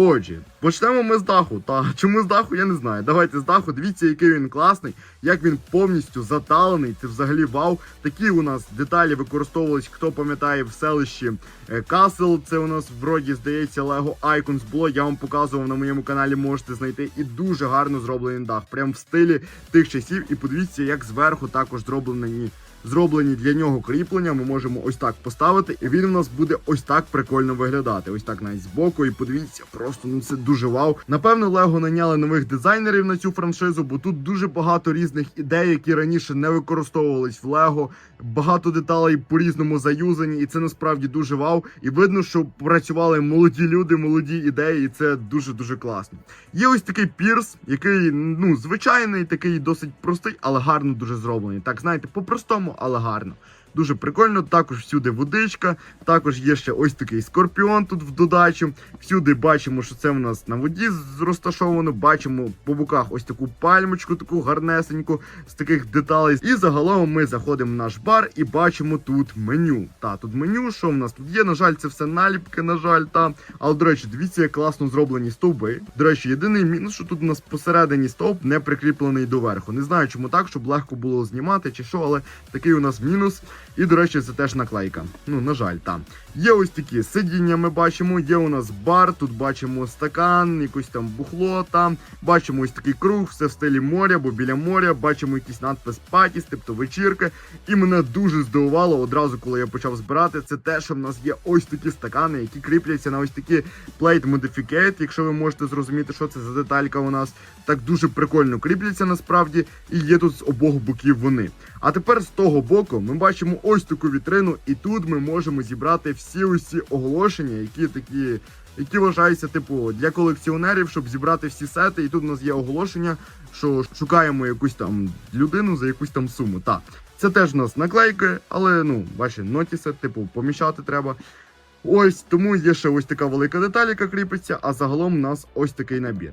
Отже, почнемо ми з даху. Та чому з даху, я не знаю. Давайте з даху. Дивіться, який він класний, як він повністю заталений. Це взагалі вау. Такі у нас деталі використовувались, хто пам'ятає в селищі е, Касл. Це у нас вроді здається Lego Icons було. Я вам показував на моєму каналі, можете знайти. І дуже гарно зроблений дах. Прям в стилі тих часів. І подивіться, як зверху також зроблені. Зроблені для нього кріплення, ми можемо ось так поставити, і він у нас буде ось так прикольно виглядати. Ось так навіть збоку. І подивіться, просто ну це дуже вау. Напевно, Лего наняли нових дизайнерів на цю франшизу, бо тут дуже багато різних ідей, які раніше не використовувались в Лего. Багато деталей по-різному заюзані, і це насправді дуже вау. І видно, що працювали молоді люди, молоді ідеї, і це дуже дуже класно. Є ось такий пірс, який ну звичайний, такий досить простий, але гарно дуже зроблений. Так, знаєте, по-простому, але гарно. Дуже прикольно. Також всюди водичка. Також є ще ось такий скорпіон тут в додачу. Всюди бачимо, що це в нас на воді розташовано. Бачимо по боках ось таку пальмочку, таку гарнесеньку з таких деталей. І загалом ми заходимо в наш бар і бачимо тут меню. Та тут меню, що в нас тут є. На жаль, це все наліпки, на жаль, та. Але до речі, дивіться, як класно зроблені стовби. До речі, єдиний мінус, що тут у нас посередині стовп не прикріплений доверху. Не знаю, чому так, щоб легко було знімати чи що, але такий у нас мінус. І, до речі, це теж наклейка. Ну, на жаль, там. Є ось такі сидіння, ми бачимо. Є у нас бар, тут бачимо стакан, якось там бухло там. Бачимо ось такий круг, все в стилі моря, бо біля моря. Бачимо якийсь надпис патіс, тобто вечірка. І мене дуже здивувало одразу, коли я почав збирати. Це те, що в нас є ось такі стакани, які кріпляться на ось такі Plate Modificate, якщо ви можете зрозуміти, що це за деталька у нас. Так дуже прикольно кріпляться насправді, і є тут з обох боків вони. А тепер з того боку ми бачимо ось таку вітрину, і тут ми можемо зібрати всі усі оголошення, які такі. Які вважаються, типу, для колекціонерів, щоб зібрати всі сети. І тут у нас є оголошення, що шукаємо якусь там людину за якусь там суму. Так, це теж у нас наклейки, але ну, ваші нотіси, типу, поміщати треба. Ось тому є ще ось така велика деталь, яка кріпиться, а загалом у нас ось такий набір.